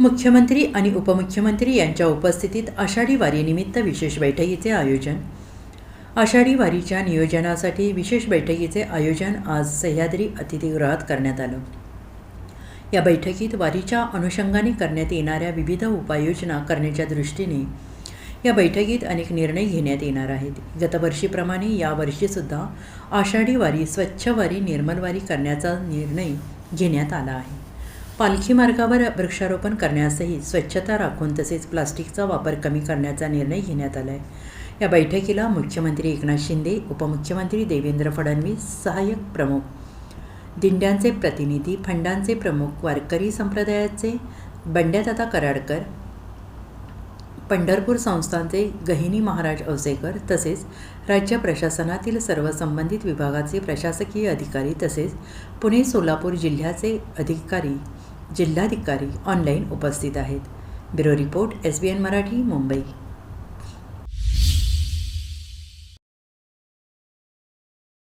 मुख्यमंत्री आणि उपमुख्यमंत्री यांच्या उपस्थितीत आषाढी वारीनिमित्त विशेष बैठकीचे आयोजन. आषाढी वारीच्या नियोजनासाठी विशेष बैठकीचे आयोजन आज सह्याद्री अतिथीगृहात करण्यात आलं. या बैठकीत वारीच्या अनुषंगाने करण्यात येणाऱ्या विविध उपाययोजना करण्याच्या दृष्टीने या बैठकीत अनेक निर्णय घेण्यात येणार आहेत. गतवर्षीप्रमाणे यावर्षीसुद्धा आषाढी वारी स्वच्छ वारी निर्मल वारी करण्याचा निर्णय घेण्यात आला आहे. पालखी मार्गावर वृक्षारोपण करण्यासही स्वच्छता राखून तसेच प्लास्टिकचा वापर कमी करण्याचा निर्णय घेण्यात आला आहे या बैठकीला मुख्यमंत्री एकनाथ शिंदे उपमुख्यमंत्री देवेंद्र फडणवीस सहाय्यक प्रमुख दिंड्यांचे प्रतिनिधी फंडांचे प्रमुख वारकरी संप्रदायाचे बंड्यादादा कराडकर पंढरपूर संस्थांचे गहिनी महाराज औसेकर तसेच राज्य प्रशासनातील सर्व संबंधित विभागाचे प्रशासकीय अधिकारी तसेच पुणे सोलापूर जिल्ह्याचे अधिकारी जिल्हाधिकारी ऑनलाईन उपस्थित आहेत. Bureau report S B N Marathi Mumbai.